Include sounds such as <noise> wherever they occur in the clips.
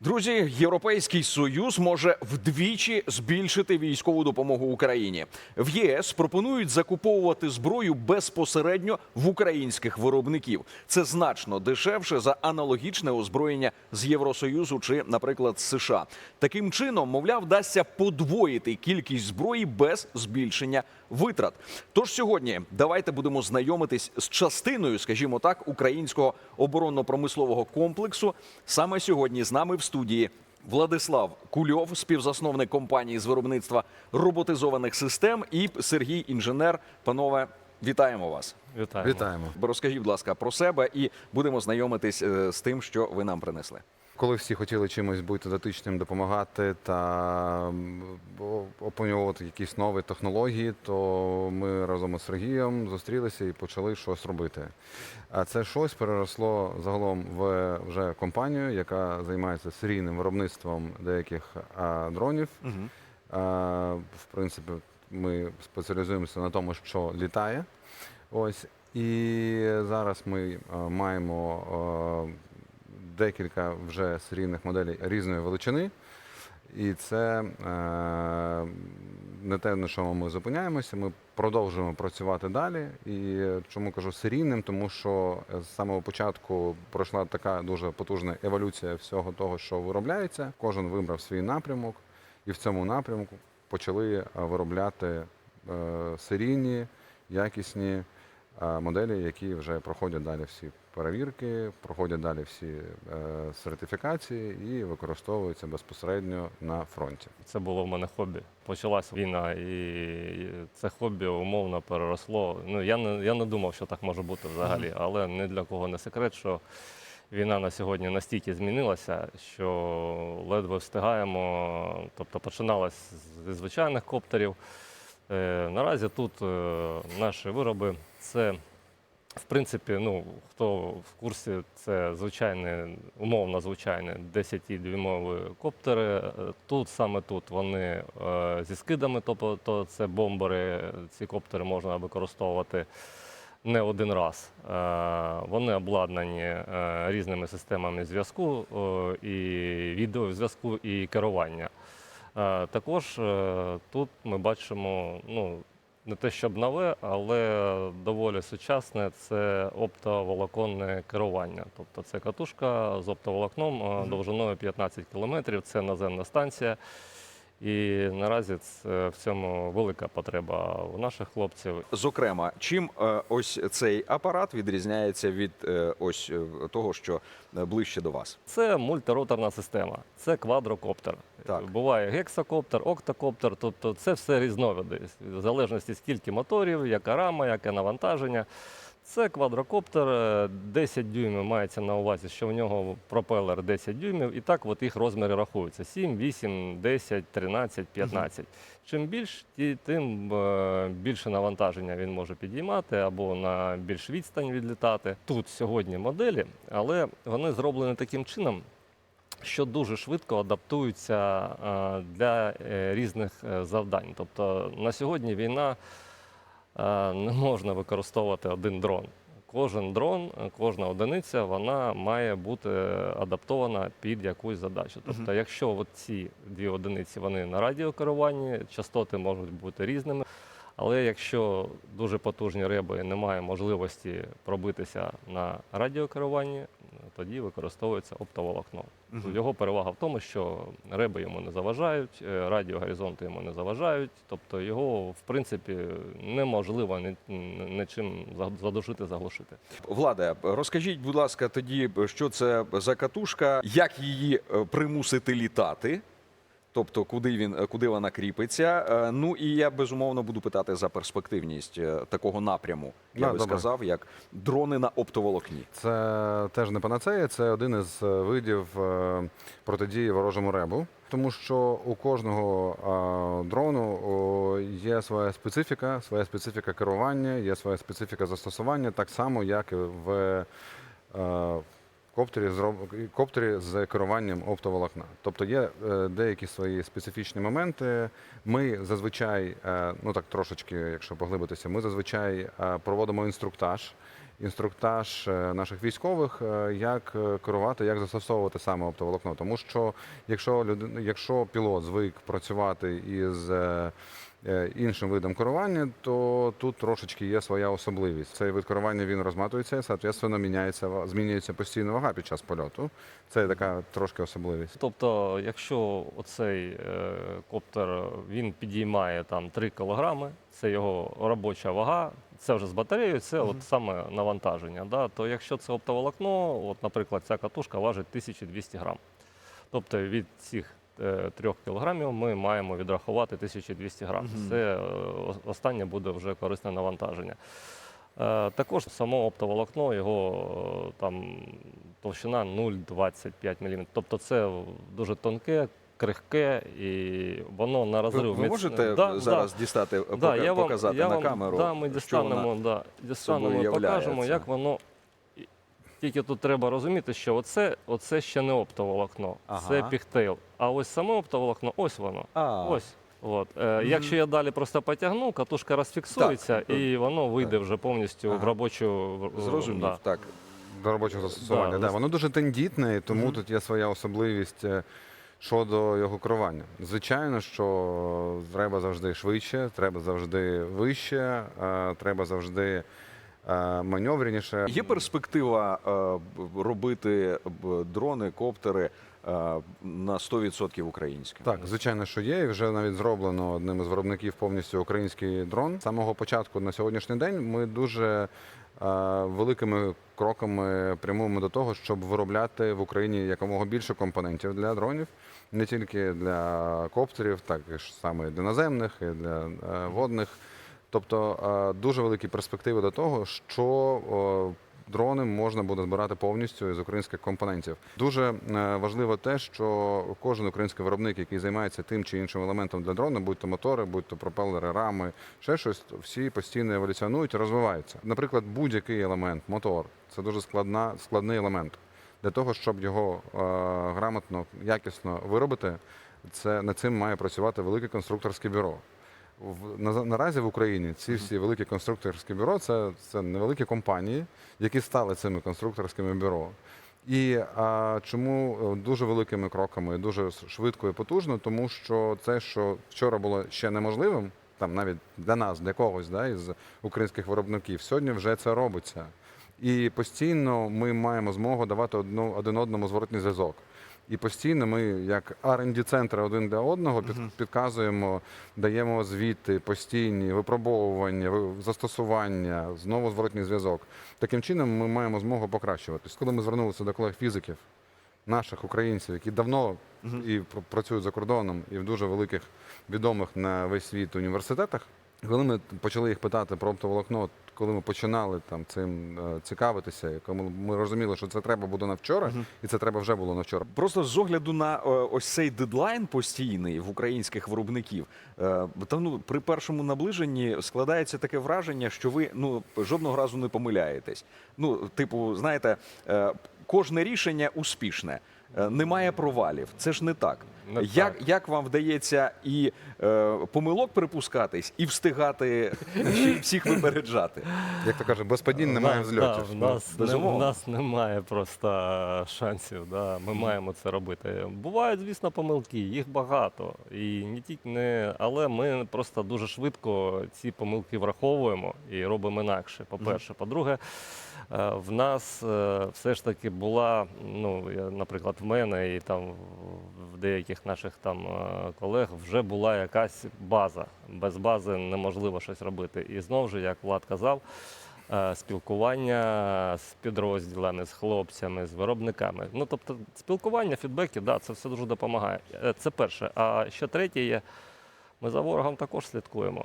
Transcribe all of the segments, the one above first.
Друзі, Європейський союз може вдвічі збільшити військову допомогу Україні. В ЄС пропонують закуповувати зброю безпосередньо в українських виробників. Це значно дешевше за аналогічне озброєння з Євросоюзу чи, наприклад, з США. Таким чином, мовляв, вдасться подвоїти кількість зброї без збільшення витрат. Тож сьогодні давайте будемо знайомитись з частиною, скажімо так, українського оборонно-промислового комплексу. Саме сьогодні з нами в студії Владислав Кульов, співзасновник компанії з виробництва роботизованих систем, і Сергій інженер. Панове, вітаємо вас. Вітаємо. Вітаємо. Розкажіть, будь ласка, про себе і будемо знайомитись е, з тим, що ви нам принесли. Коли всі хотіли чимось бути дотичним, допомагати та м, о- опаньовувати якісь нові технології, то ми разом із Сергієм зустрілися і почали щось робити. А це щось переросло загалом в вже компанію, яка займається серійним виробництвом деяких дронів. А, в принципі, ми спеціалізуємося на тому, що літає. Ось. І зараз ми а, маємо а, декілька вже серійних моделей різної величини. І це е, не те, на чому ми зупиняємося. Ми продовжуємо працювати далі. І чому кажу серійним, тому що з самого початку пройшла така дуже потужна еволюція всього того, що виробляється. Кожен вибрав свій напрямок, і в цьому напрямку почали е, виробляти е, серійні, якісні е, моделі, які вже проходять далі всі перевірки, проходять далі всі е, сертифікації і використовуються безпосередньо на фронті. Це було в мене хобі. Почалася війна, і це хобі умовно переросло. Ну я не я не думав, що так може бути взагалі, але ні для кого не секрет, що війна на сьогодні настільки змінилася, що ледве встигаємо. Тобто починалось зі звичайних коптерів. Е, наразі тут е, наші вироби це. В принципі, ну хто в курсі, це звичайні, умовно звичайні 10-дюймові коптери. Тут саме тут вони е, зі скидами, тобто то це бомбери. Ці коптери можна використовувати не один раз. Е, Вони обладнані е, різними системами зв'язку і відеозв'язку і керування. Також тут ми бачимо, ну не те щоб нове, але доволі сучасне це оптоволоконне керування. Тобто це катушка з оптоволокном довжиною 15 кілометрів, це наземна станція. І наразі це, в цьому велика потреба у наших хлопців. Зокрема, чим е, ось цей апарат відрізняється від е, ось е, того, що е, ближче до вас? Це мультироторна система, це квадрокоптер. Так. Буває гексакоптер, октокоптер, тобто це все різновиди, в залежності скільки моторів, яка рама, яке навантаження. Це квадрокоптер, е, 10 дюймів мається на увазі, що в нього пропелер 10 дюймів, і так от їх розміри рахуються: 7, 8, 10, 13, 15. Чим більш, тим е, більше навантаження він може підіймати або на більш відстань відлітати. Тут сьогодні моделі, але вони зроблені таким чином, що дуже швидко адаптуються е, для е, різних е, завдань. Тобто на сьогодні війна е, не можна використовувати один дрон. Кожен дрон, е, кожна одиниця, вона має бути адаптована під якусь задачу. Тобто, якщо от ці дві одиниці вони на радіокеруванні, частоти можуть бути різними. Але якщо дуже потужні реби і немає можливості пробитися на радіокеруванні, тоді використовується оптоволокно. Його перевага в тому, що реби йому не заважають, е, радіогоризонти йому не заважають, тобто його в принципі неможливо ні- нічим за- задушити, заглушити. Владе, розкажіть, будь ласка, тоді, що це за катушка, як її е, примусити літати? Тобто, куди він куди вона кріпиться? Е, Ну і я безумовно буду питати за перспективність е, такого напряму, я Да, би добре. сказав, як дрони на оптоволокні. Це теж не панацея, це один із е, видів протидії ворожому ребу. Тому що у кожного е, дрону о, є своя специфіка, своя специфіка керування, є своя специфіка застосування, так само, як і в е, коптері, зроб- коптері з керуванням оптоволокна. Тобто є е, деякі свої специфічні моменти. Ми зазвичай, е, ну так трошечки, якщо поглибитися, ми зазвичай е, проводимо інструктаж. інструктаж наших військових, як керувати, як застосовувати саме оптоволокно. Тому що якщо людина, якщо пілот звик працювати із іншим видом керування, то тут трошечки є своя особливість. Цей вид керування він розматується, і, соответственно, міняється змінюється постійно вага під час польоту. Це така трошки особливість. Тобто, якщо оцей е, коптер він підіймає там 3 кілограми, це його робоча вага, це вже з батареєю, це от саме навантаження. Да? То якщо це оптоволокно, от, наприклад, ця катушка важить 1200 грам. Тобто від цих е, 3 кілограмів ми маємо відрахувати 1200 грам. Мгм. Це е, останнє буде вже корисне навантаження. Е, Також само оптоволокно, його е, там товщина 0,25 мм. Тобто це дуже тонке, крихке, і воно на Ви, розрив. ви міц- можете Да, зараз да. дістати, Да, пока- я вам, показати я на камеру? Да, ми що вона- дістанемо, да, дістанемо і покажемо, як воно. Тільки тут треба розуміти, що оце, оце ще не оптоволокно, це Ага. пігтейл. А ось саме оптоволокно, ось воно. А, Ось. От. Е, Якщо я далі просто потягну, катушка розфіксується Так. і воно вийде вже повністю в робочу. зрозумів, да. так. До робочого застосування. Да, Да, воно дуже тендітне, і тому Мгм. тут є своя особливість е, щодо його керування. Звичайно, що треба завжди швидше, треба завжди вище, е, треба завжди маневреніше. Є перспектива е, робити дрони, коптери е, на 100% українські? Так, звичайно, що є, і вже навіть зроблено одним із виробників повністю український дрон. З самого початку на сьогоднішній день ми дуже е, великими кроками прямуємо до того, щоб виробляти в Україні якомога більше компонентів для дронів, не тільки для коптерів, так і ж саме для наземних, і для е, водних. Тобто е, дуже великі перспективи до того, що дрони можна буде збирати повністю із українських компонентів. Дуже е, важливо те, що кожен український виробник, який займається тим чи іншим елементом для дрона, будь то мотори, будь то пропелери, рами, ще щось, всі постійно еволюціонують розвиваються. Наприклад, будь-який елемент, мотор це дуже складна, складний елемент. Для того, щоб його е, грамотно, якісно виробити, це над цим має працювати велике конструкторське бюро. В, на, наразі в Україні ці всі великі конструкторські бюро це, це невеликі компанії, які стали цими конструкторськими бюро. І а, чому е, дуже великими кроками, дуже швидко і потужно, тому що це, що вчора було ще неможливим, там навіть для нас, для когось, да, із українських виробників, сьогодні вже це робиться. І постійно ми маємо змогу давати одну, один одному зворотній зв'язок. І постійно ми, як rd центри один для одного, під, підказуємо, даємо звіти, постійні випробовування, ви- застосування, знову зворотній зв'язок. Таким чином ми маємо змогу покращуватись. Коли ми звернулися до колег-фізиків, наших українців, які давно і пр- працюють за кордоном, і в дуже великих відомих на весь світ університетах, коли ми почали їх питати про оптоволокно, коли ми починали там цим е, цікавитися, коли ми розуміли, що це треба буде на вчора, і це треба вже було на вчора. Просто з огляду на е, ось цей дедлайн постійний в українських виробників, е, та ну при першому наближенні складається таке враження, що ви ну жодного разу не помиляєтесь. Ну, типу, знаєте, кожне рішення успішне. Е, Немає провалів, це ж не так. Не як, так. як вам вдається і е, помилок припускатись, і встигати всіх випереджати? Як то каже, без падінь немає Да, взльотів. Да, в, нас, не, в нас немає просто шансів. Да. Ми маємо це робити. Бувають, звісно, помилки, їх багато. І не тільки не, але ми просто дуже швидко ці помилки враховуємо і робимо інакше. По-перше, по-друге, е, в нас е, все ж таки була, ну, наприклад, в мене і там в деяких наших там е, колег вже була якась база. Без бази неможливо щось робити. І знову ж, як Влад казав, е, спілкування з підрозділами, з хлопцями, з виробниками. Ну, тобто, спілкування, фідбеки, да, це все дуже допомагає. Е, Це перше. А ще третє є, ми за ворогом також слідкуємо.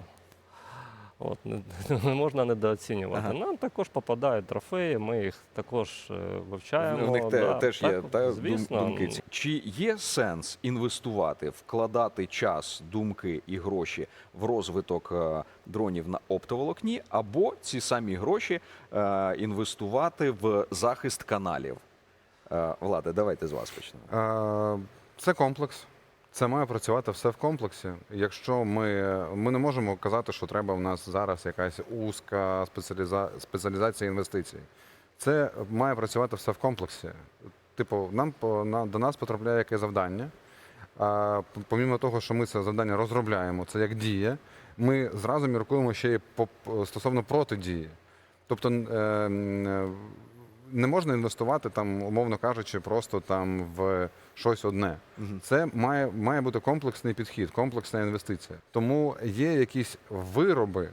От, не, <laughs> не можна недооцінювати. Ага. Нам також попадають трофеї, ми їх також е, вивчаємо. В них те- да, теж є так, та, звісно. думки. Чи є сенс інвестувати, вкладати час, думки і гроші в розвиток е, дронів на оптоволокні, або ці самі гроші е, інвестувати в захист каналів? Е, Владе, давайте з вас почнемо. Е, Це комплекс. Це має працювати все в комплексі. Якщо ми, ми не можемо казати, що треба в нас зараз якась узка спеціаліза, спеціалізація інвестицій. Це має працювати все в комплексі. Типу, нам на, до нас потрапляє яке завдання. А, помімо того, що ми це завдання розробляємо, це як діє, ми зразу міркуємо ще й стосовно протидії. Тобто е, е, не можна інвестувати там, умовно кажучи, просто там в щось одне. Це має, має бути комплексний підхід, комплексна інвестиція. Тому є якісь вироби.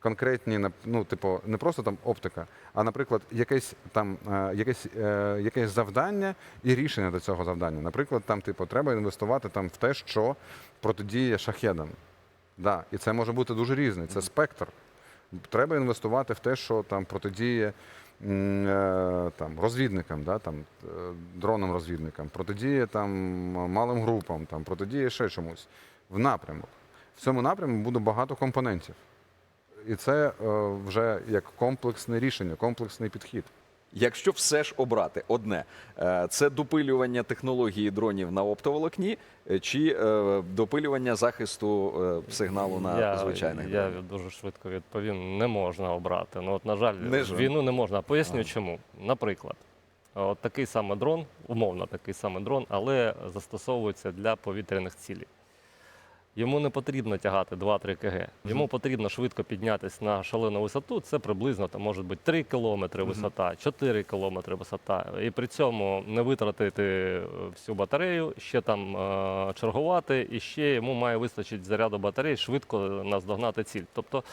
Конкретні, ну, типу, не просто там оптика, а, наприклад, якесь там е, якесь, е, якесь завдання і рішення до цього завдання. Наприклад, там, типу, треба інвестувати там в те, що протидіє шахедам. Да, і це може бути дуже різне. Це спектр. Треба інвестувати в те, що там протидіє там, розвідникам, да, там, е, дронам-розвідникам, протидіє там, малим групам, там, протидіє ще чомусь. В напрямок. В цьому напрямку буде багато компонентів. І це е, вже як комплексне рішення, комплексний підхід. Якщо все ж обрати одне, е, це допилювання технології дронів на оптоволокні е, чи е, допилювання захисту сигналу на я, звичайних я дронів? дуже швидко відповім: не можна обрати. Ну, от, на жаль, Не війну не можна. Поясню А. чому. Наприклад, от такий самий дрон, умовно такий самий дрон, але застосовується для повітряних цілей. Йому не потрібно тягати 2-3 кг. Йому потрібно швидко піднятися на шалену висоту. Це приблизно там, може бути 3 кілометри висота, 4 кілометри висота. І при цьому не витратити всю батарею, ще там е, чергувати, і ще йому має вистачити заряду батареї, швидко наздогнати ціль. Тобто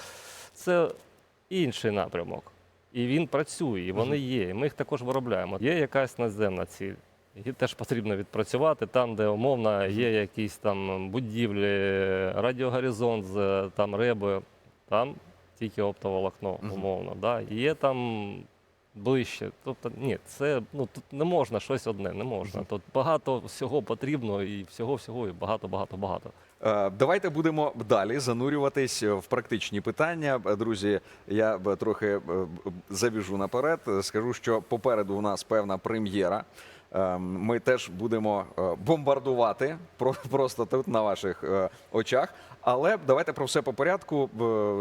це інший напрямок. І він працює, і вони є. І ми їх також виробляємо. Є якась наземна ціль. Її теж потрібно відпрацювати там, де умовно є якісь там будівлі, радіогоризонт з там реби, там тільки оптоволокно, умовно. Да? Є там ближче. Тобто, ні, це ну тут не можна щось одне, не можна. Тут багато всього потрібно, і всього, всього, і багато, багато, багато. Е, Давайте будемо далі занурюватись в практичні питання. Е, Друзі, я трохи е, завіжу наперед. Скажу, що попереду у нас певна прем'єра. Ми теж будемо бомбардувати про- просто тут на ваших очах. Але давайте про все по порядку.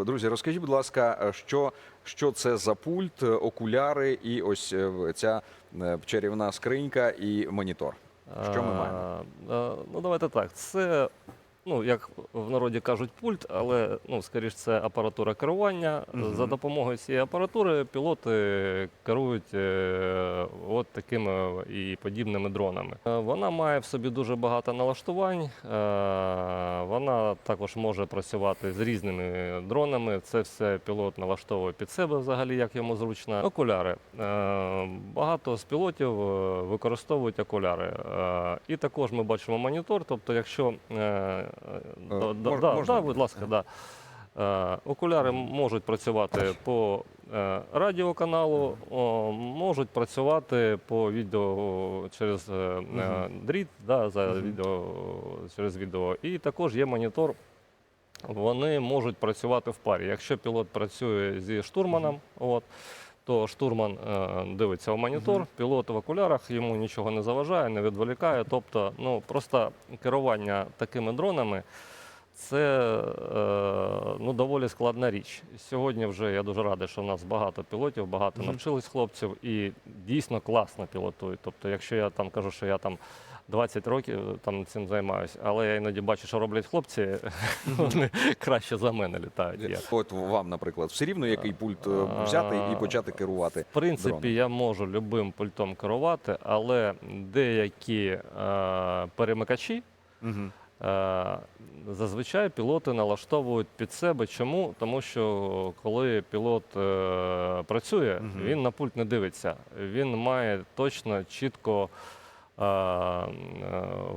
Друзі, розкажіть, будь ласка, що, що це за пульт, окуляри і ось ця чарівна скринька і монітор. Що ми маємо? Ну, давайте так. Це, ну, як в народі кажуть, пульт, але ну, скоріш це апаратура керування. Мгм. За допомогою цієї апаратури пілоти керують е, от такими і подібними дронами. Е, Вона має в собі дуже багато налаштувань. е, Вона також може працювати з різними дронами. Це все пілот налаштовує під себе взагалі, як йому зручно. Окуляри. Е, Багато з пілотів е, використовують окуляри. Е, І також ми бачимо монітор. Тобто, якщо е, да, да, мож- да, можна? да, будь ласка, да. Е, Окуляри можуть працювати по е, радіоканалу, о, можуть працювати по відео через е, е, дріт, да, за Мгм. відео, через відео. І також є монітор. Вони можуть працювати в парі. Якщо пілот працює зі штурманом, от, то штурман е, дивиться в монітор, пілот в окулярах, йому нічого не заважає, не відволікає. Тобто, ну просто керування такими дронами це е, ну, доволі складна річ. Сьогодні вже я дуже радий, що в нас багато пілотів, багато навчились хлопців і дійсно класно пілотують. Тобто, якщо я там кажу, що я там 20 років там цим займаюся, але я іноді бачу, що роблять хлопці, <laughs> вони краще за мене літають. Я. От вам, наприклад, все рівно який пульт е, взяти і почати керувати. В принципі, дроном. я можу любим пультом керувати, але деякі е, перемикачі е, зазвичай пілоти налаштовують під себе. Чому? Тому що коли пілот е, працює, він на пульт не дивиться. Він має точно, чітко. Е, е,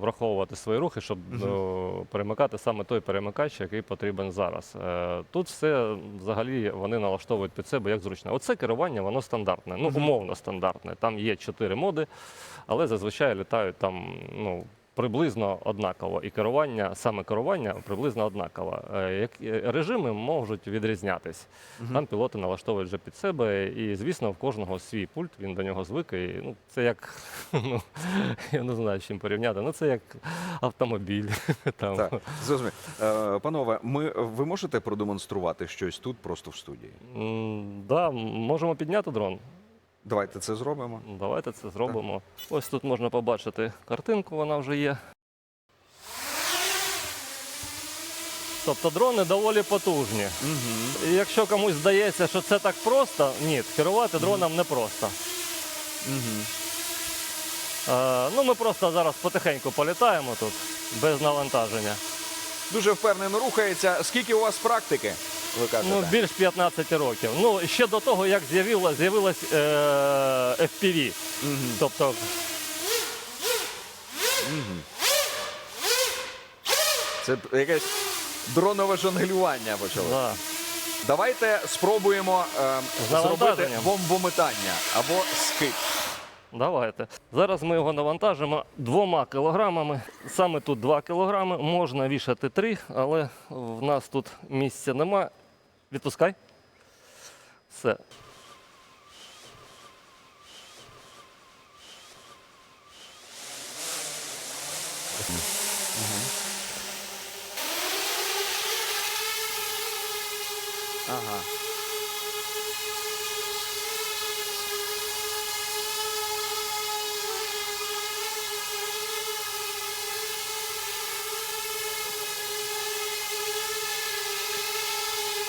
Враховувати свої рухи, щоб ну, перемикати саме той перемикач, який потрібен зараз. Е, Тут все взагалі вони налаштовують під себе як зручно. Оце керування, воно стандартне, ну умовно стандартне. Там є чотири моди, але зазвичай літають там ну, приблизно однаково. І керування, саме керування приблизно однаково. Е, Як е, режими можуть відрізнятись. Там пілоти налаштовують вже під себе, і звісно, в кожного свій пульт, він до нього звик. І, ну, це як <laughs> ну, я не знаю, з чим порівняти. Ну це як автомобіль. <laughs> Там. Так, зрозумів. Е, Панове, ми, ви можете продемонструвати щось тут просто в студії? М, Да, можемо підняти дрон. Давайте це зробимо. Давайте це зробимо. Ось тут можна побачити картинку, вона вже є. Тобто дрони доволі потужні. І якщо комусь здається, що це так просто, ні, керувати дроном не просто. Е, ну, ми просто зараз потихеньку політаємо тут, без навантаження. Дуже впевнено рухається. Скільки у вас практики? Ви кажете? Ну, більш 15 років. Ну, ще до того, як з'явилась, з'явилась е, FPV. Тобто Це якесь дронове жонглювання почалося. да. Давайте спробуємо е, зробити бомбометання або скид. Давайте. Зараз ми його навантажимо двома кілограмами. Саме тут 2 кілограми. Можна вішати 3, але в нас тут місця нема. Відпускай. Все.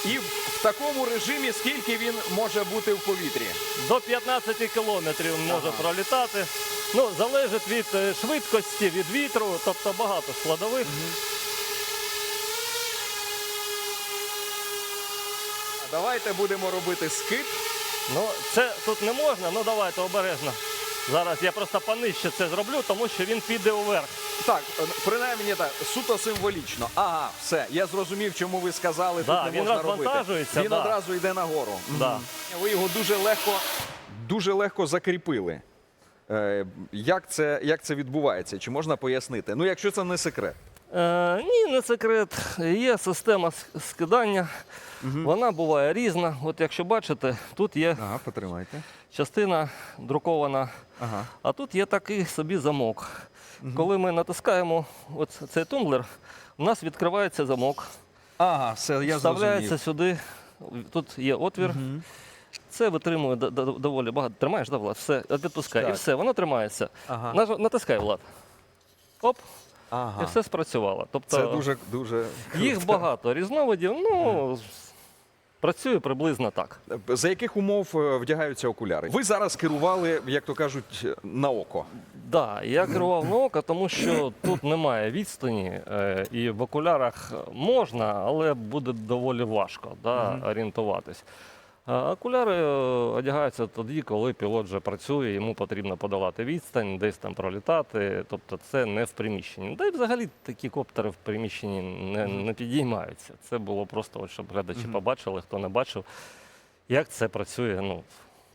І в такому режимі скільки він може бути в повітрі? До 15 кілометрів може пролітати. Ну, залежить від е, швидкості, від вітру, тобто багато складових. Давайте будемо робити скид. Ну, це тут не можна, ну давайте обережно. Зараз я просто понижче це зроблю, тому що він піде уверх. Так, е, принаймні так, суто символічно. Ага, все. Я зрозумів, чому ви сказали, Да, тут не він можна робити. розвантажується, Він да. одразу йде нагору. Да. Мгм. Ви його дуже легко, дуже легко закріпили. Е, як, це, як це відбувається? Чи можна пояснити? Ну, якщо це не секрет. Е, ні, не секрет. Є система с- скидання. Вона буває різна. От якщо бачите, тут є Ага, потримайте. частина друкована, Ага. а тут є такий собі замок. Коли ми натискаємо от цей тумблер, у нас відкривається замок, Ага, все, я вставляється зрозумів. сюди. Тут є отвір. Це витримує доволі багато. Тримаєш, да, Влад? Все, відпускай. І Так. все, воно тримається. Ага. Наж- Натискай, Влад. Оп, і все спрацювало. Тобто, Це дуже, дуже Їх круто. багато різновидів, ну з- працює приблизно так. За яких умов е, вдягаються окуляри? Ви зараз керували, як то кажуть, на око. Да, я керував на око, тому що тут немає відстані, е, і в окулярах можна, але буде доволі важко да, орієнтуватись. А окуляри е, одягаються тоді, коли пілот вже працює, йому потрібно подолати відстань, десь там пролітати. Тобто це не в приміщенні. Та й взагалі такі коптери в приміщенні не, не підіймаються. Це було просто, от, щоб глядачі побачили, хто не бачив, як це працює ну,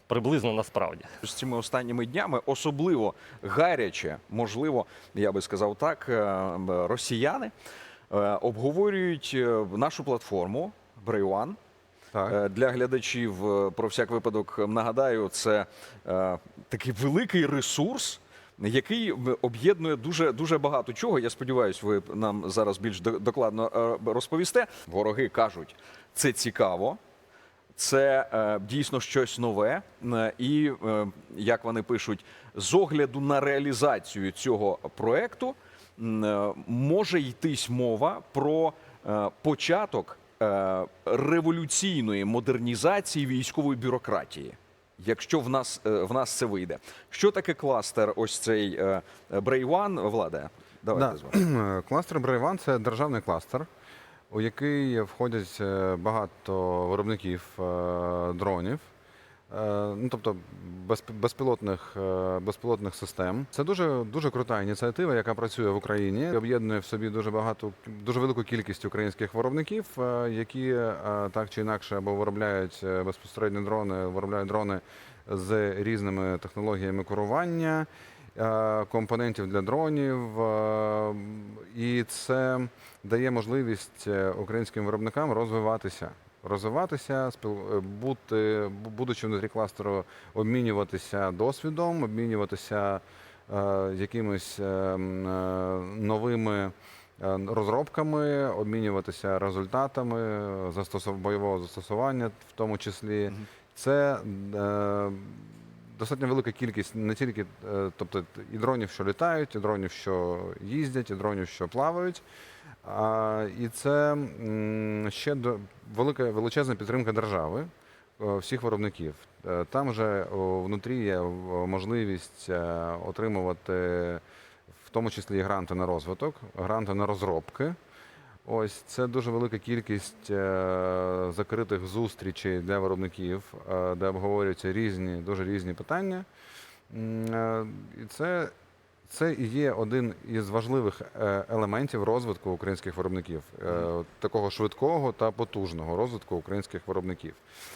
приблизно насправді. з цими останніми днями особливо гаряче, можливо, я би сказав так, е, росіяни е, обговорюють нашу платформу Brave Так. Е, Для глядачів е, про всяк випадок нагадаю, це е, такий великий ресурс. Який об'єднує дуже дуже багато чого. Я сподіваюся, ви нам зараз більш до- докладно е, розповісте. Вороги кажуть, це цікаво, це е, дійсно щось нове. Е, І е, як вони пишуть, з огляду на реалізацію цього проекту е, може йтись мова про е, початок е, революційної модернізації військової бюрократії. Якщо в нас е, в нас це вийде, що таке кластер? Ось цей Брейван Brave One? Владе, давайте Да. з вами. <clears throat> Кластер Брейван це державний кластер, у який входять е, багато виробників е, дронів. Е, Ну, тобто безп- безпілотних, е, безпілотних систем. Це дуже, дуже крута ініціатива, яка працює в Україні. Об'єднує в собі дуже багато, дуже велику кількість українських виробників, е, які так чи інакше або виробляють безпосередньо дрони, виробляють дрони з різними технологіями керування. компонентів для дронів, і це дає можливість українським виробникам розвиватися. Розвиватися, е, бути, будучи внутрі кластеру, обмінюватися досвідом, обмінюватися е, якимись е, новими розробками, обмінюватися результатами застосов... бойового застосування, в тому числі. Мгм. Це е, достатньо велика кількість не тільки е, тобто, і дронів, що літають, і дронів, що їздять, і дронів, що плавають. І це ще до, велика величезна підтримка держави. е, Всіх виробників. Е, Там вже внутрі є можливість е, отримувати в тому числі і гранти на розвиток, гранти на розробки. Ось це дуже велика кількість закритих зустрічей для виробників, де обговорюються різні, дуже різні питання. І це, це і є один із важливих е, елементів розвитку українських виробників, е, такого швидкого та потужного розвитку українських виробників.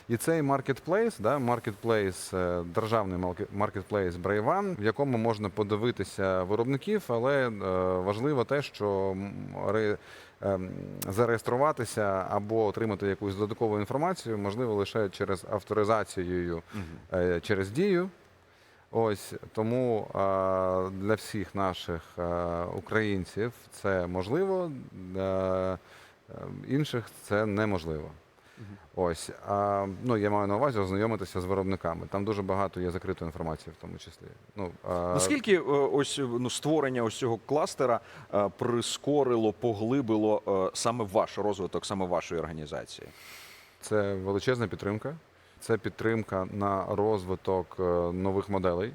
І цей маркетплейс, да, маркетплейс, державний марке- маркетплейс Брайван, в якому можна подивитися виробників, але е, важливо те, що ем, зареєструватися або отримати якусь додаткову інформацію можливо лише через авторизацією е, через дію. Ось тому е, для всіх наших е, українців це можливо, для е, інших це неможливо. Ось, а, ну я маю на увазі ознайомитися з виробниками. Там дуже багато є закритої інформації, в тому числі. Ну, а, Наскільки ось ну, створення ось цього кластера прискорило, поглибило саме ваш розвиток, саме вашої організації? Це величезна підтримка. Це підтримка на розвиток е, нових моделей.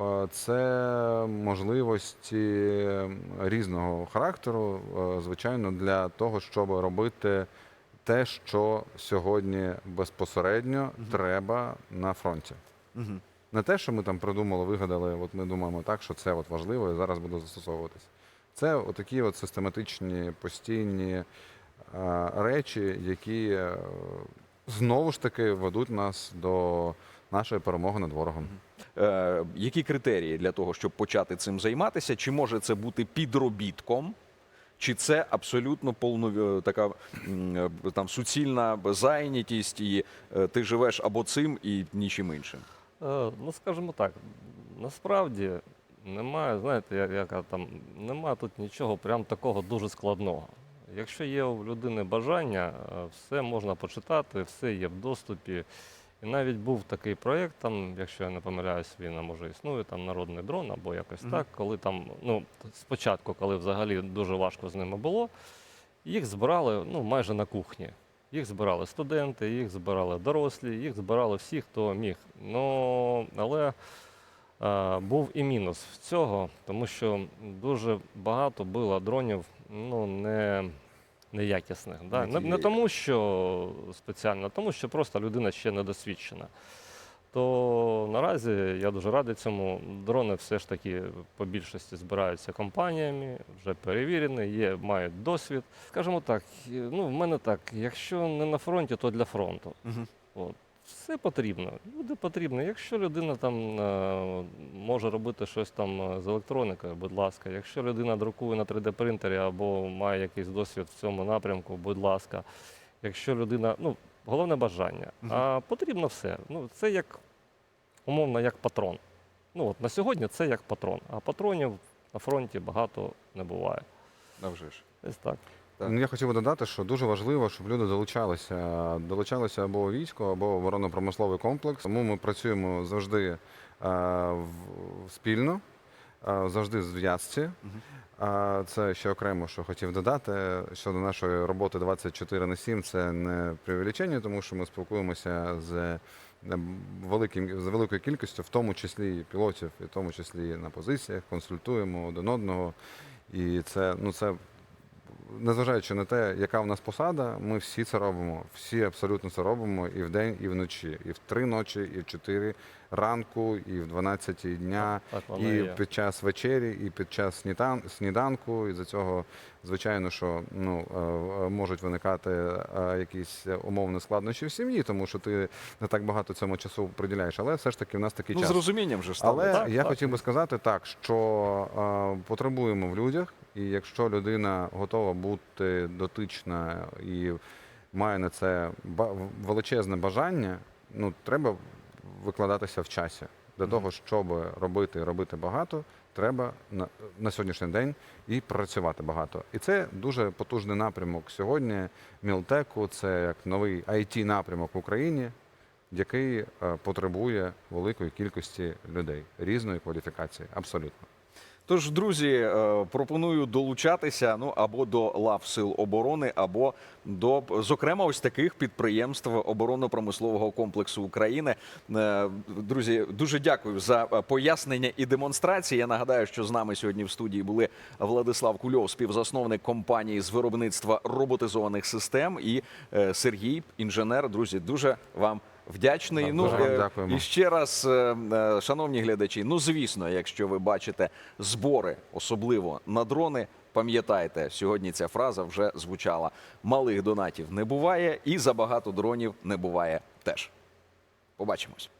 Е, Це можливості різного характеру, е, звичайно, для того, щоб робити те, що сьогодні безпосередньо треба на фронті. Угу. Не те, що ми там придумали, вигадали, от ми думаємо так, що це от важливо і зараз буде застосовуватися. Це отакі от систематичні, постійні е, речі, які знову ж таки ведуть нас до нашої перемоги над ворогом. Е, які критерії для того, щоб почати цим займатися? Чи може це бути підробітком? Чи це абсолютно повно е, така е, там суцільна зайнятість, і е, ти живеш або цим, і нічим іншим? Е, Ну, скажімо так, насправді немає, знаєте, я- яка там немає тут нічого прям такого дуже складного. Якщо є у людини бажання, е, все можна почитати, все є в доступі. І навіть був такий проєкт, там, якщо я не помиляюсь, він а, може існує, там народний дрон або якось так, коли там, ну, спочатку, коли взагалі дуже важко з ними було, їх збирали ну, майже на кухні. Їх збирали студенти, їх збирали дорослі, їх збирали всі, хто міг. Ну, але був і мінус в цього, тому що дуже багато було дронів ну, не, неякісних. Да? Не Не, не тому, що спеціально, а тому, що просто людина ще не досвідчена. То наразі я дуже радий цьому. Дрони все ж таки по більшості збираються компаніями, вже перевірені, є, мають досвід. Скажімо так, ну в мене так, якщо не на фронті, то для фронту. Угу. От. Все потрібно. Люди потрібно. Якщо людина там е, може робити щось там е, з електроникою, будь ласка. Якщо людина друкує на 3D принтері або має якийсь досвід в цьому напрямку, будь ласка. Якщо людина, ну, головне бажання. Мгм. А потрібно все. Ну, це як умовно, як патрон. Ну от на сьогодні це як патрон. А патронів на фронті багато не буває. Навже ж. Десь так. Так. Ну, Я хотів би додати, що дуже важливо, щоб люди долучалися, долучалися або військо, або оборонно-промисловий комплекс. Тому ми працюємо завжди е, в- спільно, е, завжди в зв'язці. Це ще окремо, що хотів додати щодо нашої роботи 24 на 7, це не преувеличення, тому що ми спілкуємося з е, великим з великою кількістю, в тому числі і пілотів, і в тому числі і на позиціях, консультуємо один одного. І це ну це незважаючи на те, яка в нас посада, ми всі це робимо. Всі абсолютно це робимо і вдень, і вночі. І в три ночі, і в чотири ранку, і в 12 дня, Так і є. під час вечері, і під час снідан- сніданку. І за цього, звичайно, що ну, е, можуть виникати е, якісь умовні складнощі в сім'ї, тому що ти не так багато цьому часу приділяєш. Але все ж таки в нас такий Ну, з час. розумінням же Але. Так, я так. хотів би сказати так, що е, потребуємо в людях, і якщо людина готова бути дотична і має на це величезне бажання, ну треба викладатися в часі. Для того, щоб робити робити багато, треба на, на сьогоднішній день і працювати багато. І це дуже потужний напрямок сьогодні. Мілтеку це як новий it напрямок в Україні, який е, потребує великої кількості людей різної кваліфікації. Абсолютно. Тож, друзі, е, пропоную долучатися ну або до лав сил оборони, або до зокрема ось таких підприємств оборонно-промислового комплексу України. Е, Друзі, дуже дякую за е, пояснення і демонстрації. Я нагадаю, що з нами сьогодні в студії були Владислав Кульов, співзасновник компанії з виробництва роботизованих систем, і Сергій, інженер. Друзі, дуже вам. Вдячний. Так, ну дуже вам е, дякуємо. і ще раз, е, е, шановні глядачі, ну звісно, якщо ви бачите збори, особливо на дрони, пам'ятайте, сьогодні ця фраза вже звучала: малих донатів не буває, і забагато дронів не буває теж. Побачимось.